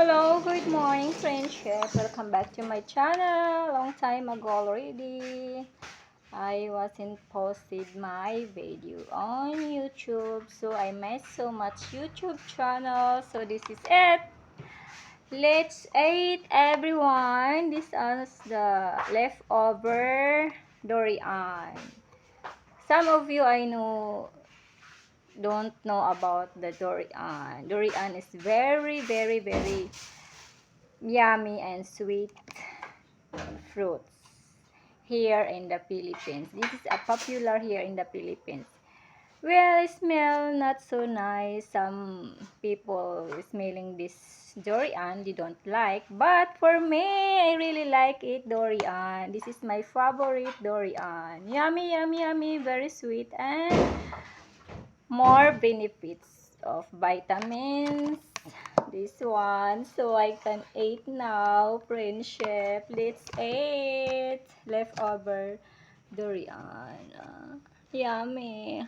Hello, good morning friendship. Welcome back to my channel. Long time ago already. I wasn't posted my video on YouTube. So I made so much YouTube channel. So this is it. Let's eat everyone. This is the leftover durian. Some of you I know don't know about the durian. Durian is very, very, very yummy and sweet fruits here in the Philippines. This is a popular here in the Philippines. Well, smell not so nice. Some people smelling this durian they don't like, but for me, I really like it durian. This is my favorite durian. Yummy, yummy, yummy, very sweet and more benefits of vitamins. This one, so I can eat now, friendship. Let's eat leftover durian. Ah, yummy.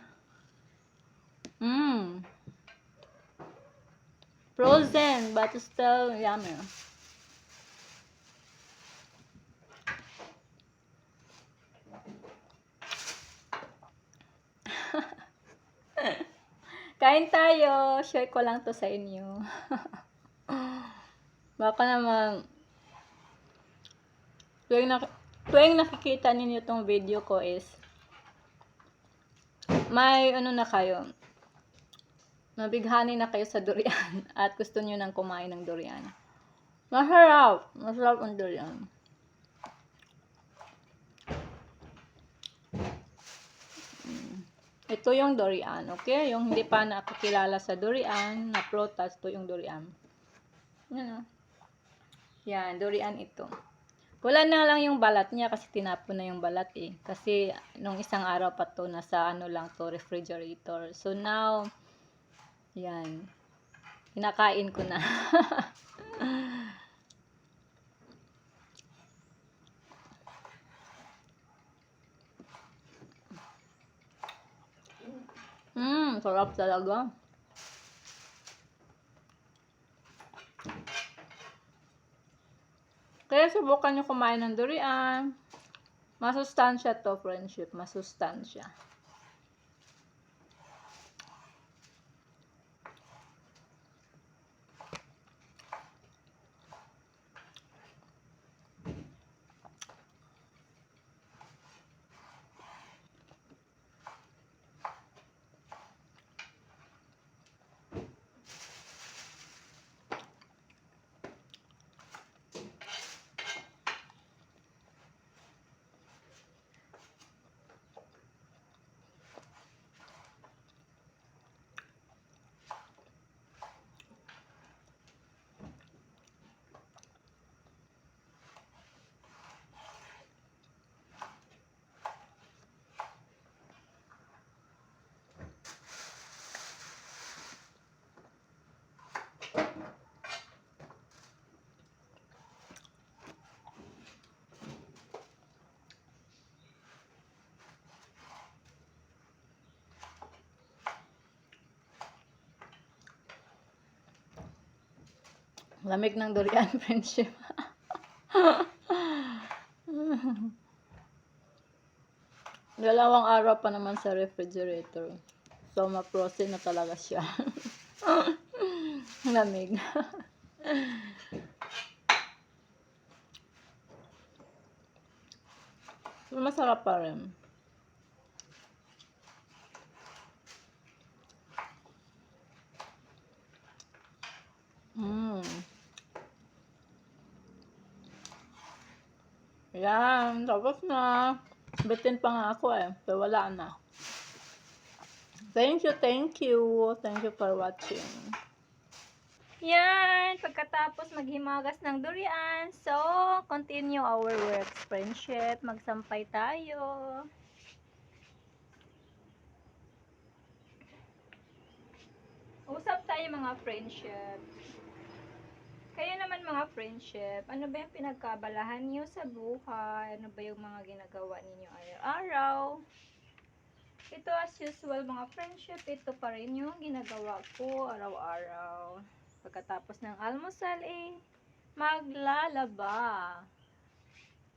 Mmm. Frozen, but still yummy. Kain tayo. Share ko lang to sa inyo. Baka naman, tuwing, nak tuwing nakikita ninyo tong video ko is, may ano na kayo, mabighani na kayo sa durian at gusto nyo nang kumain ng durian. Masarap. Masarap ang durian. Ito yung durian, okay? Yung hindi pa nakakilala sa durian, na prutas, ito yung durian. Yan o. Yan, durian ito. Wala na lang yung balat niya kasi tinapon na yung balat eh. Kasi nung isang araw pa to, nasa ano lang to, refrigerator. So now, yan. Kinakain ko na. Mmm, sarap talaga. Kaya subukan nyo kumain ng durian. Masustansya to, friendship. Masustansya. Lamig ng durian, friendship. Dalawang araw pa naman sa refrigerator. So, ma-frozen na talaga siya. Lamig. so, masarap pa rin. Mm. Yan, tapos na. Bitin pa nga ako eh. Pero wala na. Thank you, thank you. Thank you for watching. Yan, pagkatapos maghimagas ng durian. So, continue our works, friendship. Magsampay tayo. Usap tayo mga friendship. Kayo naman mga friendship, ano ba yung pinagkabalahan niyo sa buhay? Ano ba yung mga ginagawa ninyo araw-araw? Ito as usual mga friendship, ito pa rin yung ginagawa ko araw-araw. Pagkatapos ng almusal, eh, maglalaba.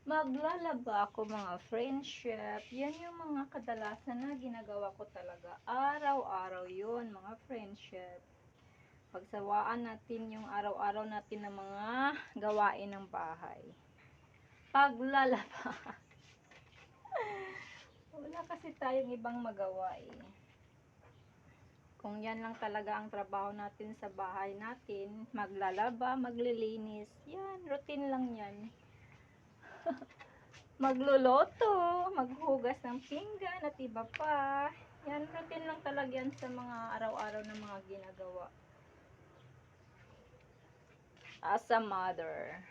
Maglalaba ako mga friendship. Yan yung mga kadalasan na ginagawa ko talaga. Araw-araw yun mga friendship. Pagsawaan natin yung araw-araw natin ng mga gawain ng bahay. Paglalaba. Wala kasi tayong ibang magawa eh. Kung yan lang talaga ang trabaho natin sa bahay natin, maglalaba, maglilinis, yan, routine lang yan. Magluluto, maghugas ng pinggan at iba pa. Yan, routine lang talaga yan sa mga araw-araw na mga ginagawa. As a mother.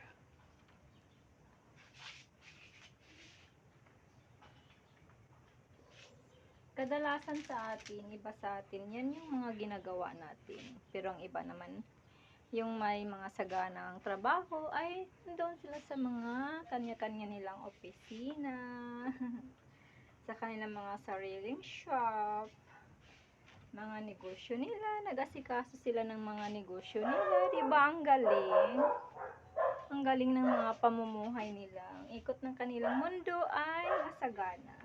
kadalasan sa atin, iba sa atin, yan yung mga ginagawa natin. Pero ang iba naman, yung may mga saganang trabaho, ay doon sila sa mga kanya-kanya nilang opisina, sa kanilang mga sariling shop, mga negosyo nila, nag-asikaso sila ng mga negosyo nila, di ba ang galing? Ang galing ng mga pamumuhay nila. Ang ikot ng kanilang mundo ay masagana.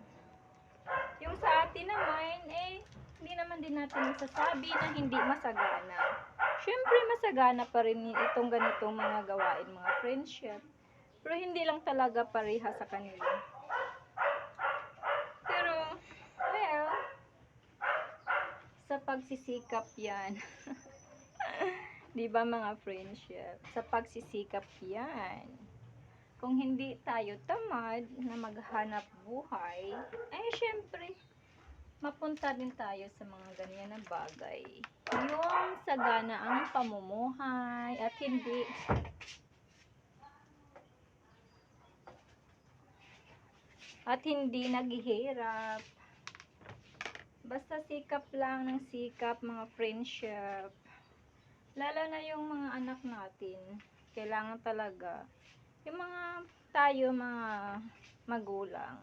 Yung sa atin naman, eh, hindi naman din natin masasabi na hindi masagana. Siyempre, masagana pa rin itong ganitong mga gawain, mga friendship. Pero hindi lang talaga pareha sa kanila. Pero, well, sa pagsisikap yan. Di ba mga friendship? Sa pagsisikap yan kung hindi tayo tamad na maghanap buhay, ay syempre, mapunta din tayo sa mga ganyan na bagay. Yung sagana ang pamumuhay at hindi at hindi naghihirap. Basta sikap lang ng sikap, mga friendship. Lalo na yung mga anak natin. Kailangan talaga yung mga tayo mga magulang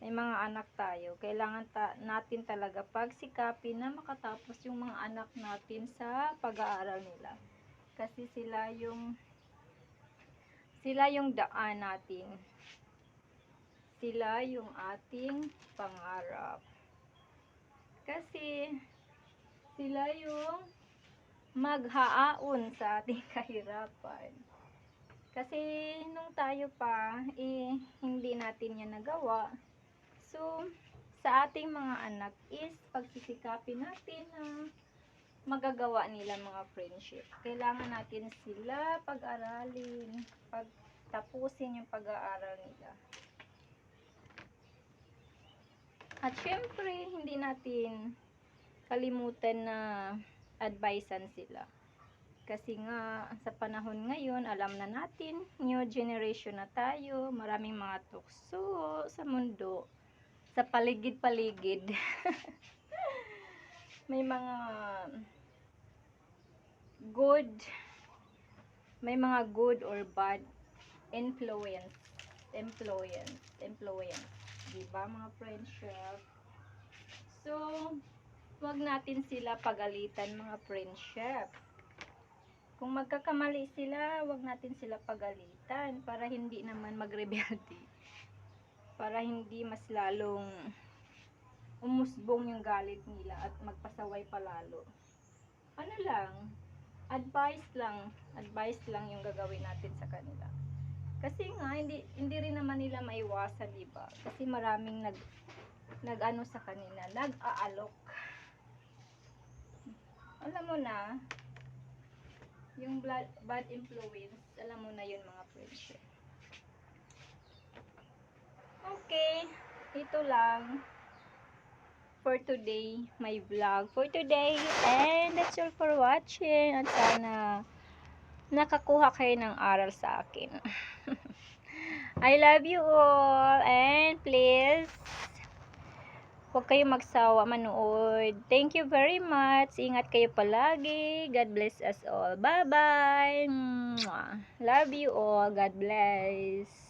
may mga anak tayo kailangan ta natin talaga pagsikapin na makatapos yung mga anak natin sa pag-aaral nila kasi sila yung sila yung daan natin sila yung ating pangarap kasi sila yung maghaon sa ating kahirapan kasi nung tayo pa, eh, hindi natin yan nagawa. So, sa ating mga anak is pagsisikapin natin na magagawa nila mga friendship. Kailangan natin sila pag-aralin, pagtapusin yung pag-aaral nila. At syempre, hindi natin kalimutan na advisean sila. Kasi nga, sa panahon ngayon, alam na natin, new generation na tayo, maraming mga tukso sa mundo, sa paligid-paligid. may mga good, may mga good or bad influence, influence, influence. Diba mga friendship? So, wag natin sila pagalitan mga friendship kung magkakamali sila, wag natin sila pagalitan para hindi naman magrebelde. Para hindi mas lalong umusbong yung galit nila at magpasaway palalo. Ano lang, advice lang, advice lang yung gagawin natin sa kanila. Kasi nga hindi hindi rin naman nila maiwasan, 'di ba? Kasi maraming nag nag-ano sa kanila, nag-aalok. Alam mo na, yung blood, bad influence, alam mo na yun mga friendship. Okay, ito lang for today, my vlog for today. And that's all for watching. At sana nakakuha kayo ng aral sa akin. I love you all. And please, Huwag kayong magsawa manood. Thank you very much. Ingat kayo palagi. God bless us all. Bye-bye. Love you all. God bless.